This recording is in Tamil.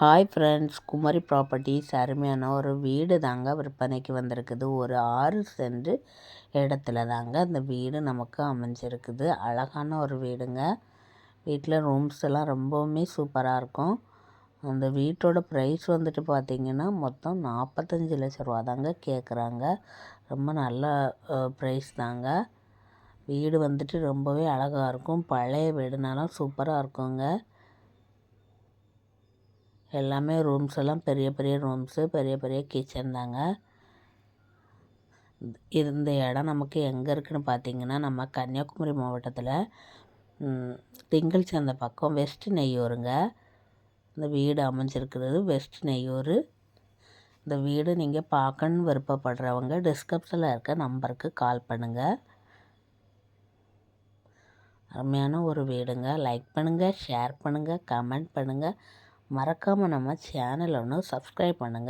ஹாய் ஃப்ரெண்ட்ஸ் குமரி ப்ராப்பர்ட்டிஸ் அருமையான ஒரு வீடு தாங்க விற்பனைக்கு வந்திருக்குது. ஒரு ஆறு சென்று இடத்துல தாங்க அந்த வீடு நமக்கு அமைஞ்சிருக்குது. அழகான ஒரு வீடுங்க. வீட்டில் ரூம்ஸ் எல்லாம் ரொம்பவுமே சூப்பராக இருக்கும். அந்த வீட்டோட ப்ரைஸ் வந்துட்டு பார்த்திங்கன்னா மொத்தம் நாற்பத்தஞ்சு லட்ச ரூபா தாங்க கேட்குறாங்க ரொம்ப நல்ல ப்ரைஸ் தாங்க. வீடு வந்துட்டு ரொம்பவே அழகாக இருக்கும். பழைய வீடுனாலும் சூப்பராக இருக்குங்க. எல்லாமே ரூம்ஸ் எல்லாம் பெரிய பெரிய ரூம்ஸு பெரிய பெரிய கிச்சன் தாங்க. இந்த இடம் நமக்கு எங்கே இருக்குதுன்னு பார்த்தீங்கன்னா நம்ம கன்னியாகுமரி மாவட்டத்தில் திங்கள் சந்தை பக்கம் வெஸ்ட் நெய்யூருங்க. இந்த வீடு அமைஞ்சிருக்கிறது வெஸ்ட் நெய்யூர். இந்த வீடு நீங்கள் பார்க்கணுன்னு விருப்பப்படுறவங்க டிஸ்கிரிப்ஷனில் இருக்க நம்பருக்கு கால் பண்ணுங்கள் அருமையான ஒரு வீடுங்க. லைக் பண்ணுங்கள் ஷேர் பண்ணுங்கள் கமெண்ட் பண்ணுங்கள் மறக்காமல் நம்ம சேனலை ஒன்று சப்ஸ்கிரைப் பண்ணுங்கள்